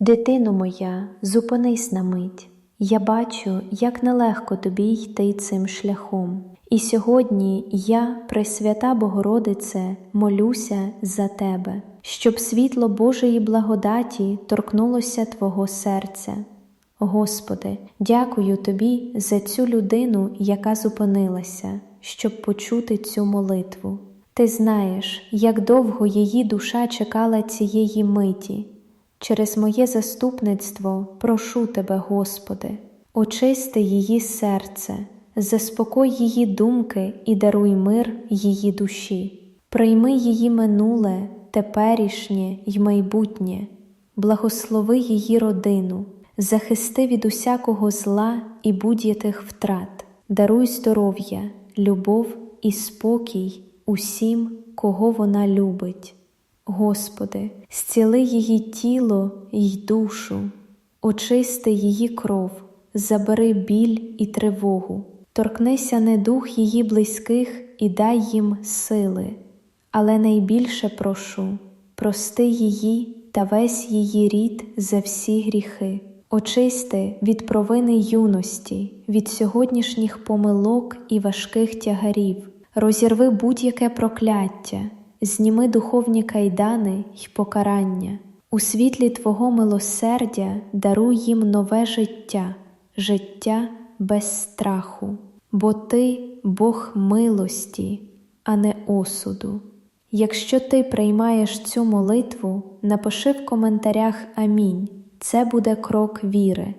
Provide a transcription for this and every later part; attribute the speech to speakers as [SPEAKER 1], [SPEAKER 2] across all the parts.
[SPEAKER 1] Дитино моя, зупинись на мить. Я бачу, як нелегко тобі йти цим шляхом. І сьогодні я, Пресвята Богородице, молюся за тебе, щоб світло Божої благодаті торкнулося Твого серця. Господи, дякую Тобі за цю людину, яка зупинилася, щоб почути цю молитву. Ти знаєш, як довго її душа чекала цієї миті. Через моє заступництво прошу Тебе, Господи, очисти її серце, заспокой її думки і даруй мир її душі. Прийми її минуле, теперішнє й майбутнє, благослови її родину, захисти від усякого зла і будь-яких втрат, даруй здоров'я, любов і спокій усім, кого вона любить. Господи, зціли її тіло й душу, очисти її кров, забери біль і тривогу, торкнися недух її близьких і дай їм сили, але найбільше прошу, прости її та весь її рід за всі гріхи, очисти від провини юності, від сьогоднішніх помилок і важких тягарів, розірви будь-яке прокляття. Зніми духовні кайдани й покарання, у світлі Твого милосердя даруй їм нове життя, життя без страху, бо Ти Бог милості, а не осуду. Якщо ти приймаєш цю молитву, напиши в коментарях Амінь. Це буде крок віри.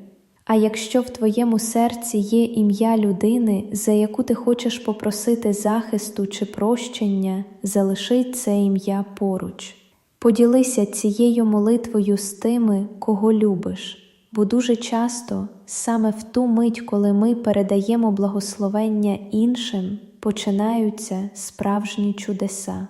[SPEAKER 1] А якщо в твоєму серці є ім'я людини, за яку ти хочеш попросити захисту чи прощення, залиши це ім'я поруч. Поділися цією молитвою з тими, кого любиш, бо дуже часто саме в ту мить, коли ми передаємо благословення іншим, починаються справжні чудеса.